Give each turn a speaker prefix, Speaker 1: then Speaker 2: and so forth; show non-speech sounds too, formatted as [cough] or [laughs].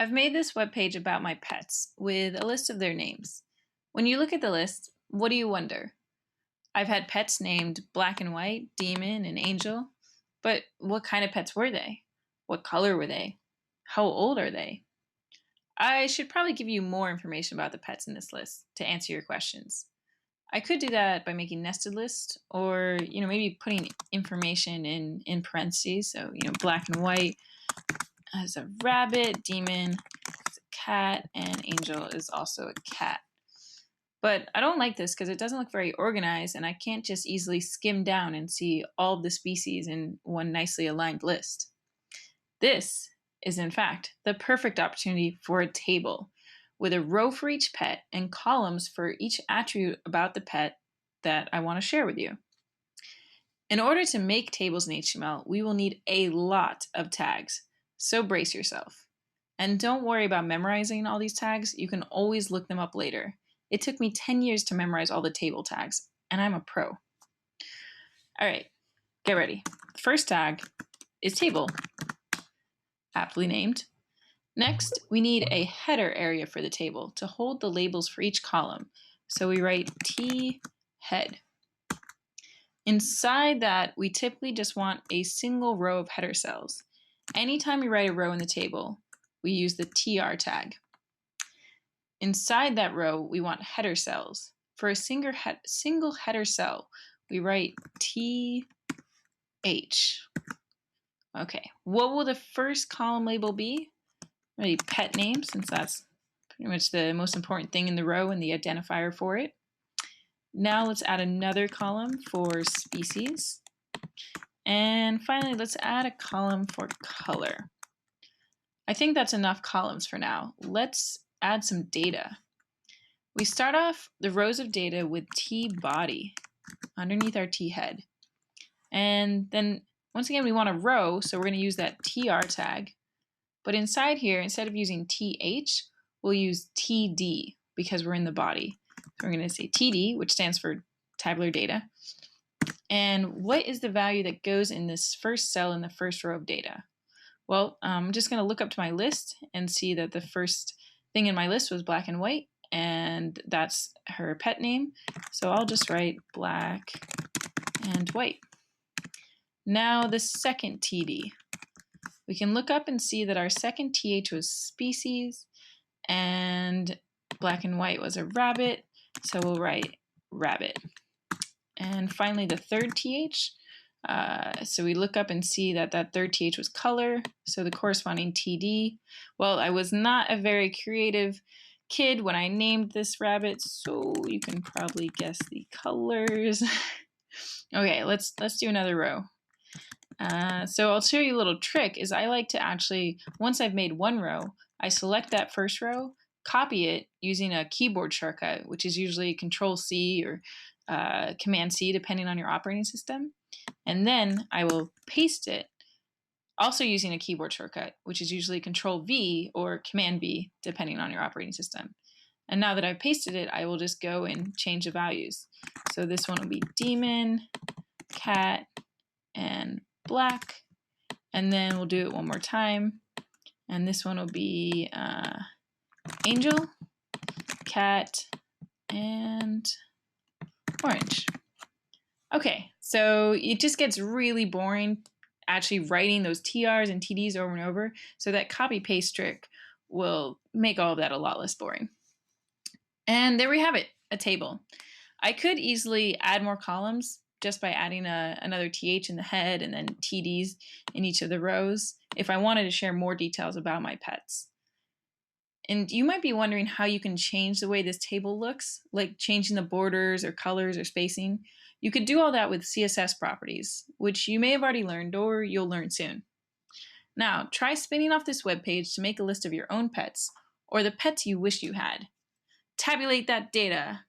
Speaker 1: I've made this webpage about my pets with a list of their names. When you look at the list, what do you wonder? I've had pets named Black and White, Demon, and Angel, but what kind of pets were they? What color were they? How old are they? I should probably give you more information about the pets in this list to answer your questions. I could do that by making nested lists or, you know, maybe putting information in, in parentheses. So, you know, black and white as a rabbit, demon is a cat, and angel is also a cat. But I don't like this because it doesn't look very organized and I can't just easily skim down and see all the species in one nicely aligned list. This is in fact the perfect opportunity for a table with a row for each pet and columns for each attribute about the pet that I want to share with you. In order to make tables in HTML, we will need a lot of tags, so brace yourself. And don't worry about memorizing all these tags, you can always look them up later. It took me 10 years to memorize all the table tags, and I'm a pro. All right, get ready. First tag is table aptly named. Next, we need a header area for the table to hold the labels for each column. So we write T head. Inside that, we typically just want a single row of header cells. Anytime we write a row in the table, we use the TR tag. Inside that row, we want header cells. For a single, he single header cell, we write TH. Okay, what will the first column label be? Maybe pet name, since that's pretty much the most important thing in the row and the identifier for it. Now let's add another column for species. And finally, let's add a column for color. I think that's enough columns for now. Let's add some data. We start off the rows of data with T body underneath our T head. And then once again, we want a row, so we're going to use that tr tag. But inside here, instead of using th, we'll use td because we're in the body. So we're going to say td, which stands for tabular data. And what is the value that goes in this first cell in the first row of data? Well, um, I'm just going to look up to my list and see that the first thing in my list was black and white, and that's her pet name. So I'll just write black and white. Now the second TD. We can look up and see that our second TH was species and black and white was a rabbit. So we'll write rabbit. And finally the third TH. Uh, so we look up and see that that third TH was color. So the corresponding TD. Well, I was not a very creative kid when I named this rabbit, so you can probably guess the colors. [laughs] okay, let's let's do another row. Uh, so I'll show you a little trick is I like to actually, once I've made one row, I select that first row, copy it using a keyboard shortcut, which is usually Control C or uh, Command C, depending on your operating system. And then I will paste it, also using a keyboard shortcut, which is usually Control V or Command V, depending on your operating system. And now that I've pasted it, I will just go and change the values. So this one will be demon, cat, and black. And then we'll do it one more time. And this one will be uh, angel, cat, and orange. Okay, so it just gets really boring actually writing those TRs and TDs over and over. So that copy paste trick will make all of that a lot less boring. And there we have it, a table. I could easily add more columns, just by adding a, another TH in the head and then TDs in each of the rows if I wanted to share more details about my pets. And you might be wondering how you can change the way this table looks, like changing the borders or colors or spacing. You could do all that with CSS properties, which you may have already learned or you'll learn soon. Now, try spinning off this web page to make a list of your own pets or the pets you wish you had. Tabulate that data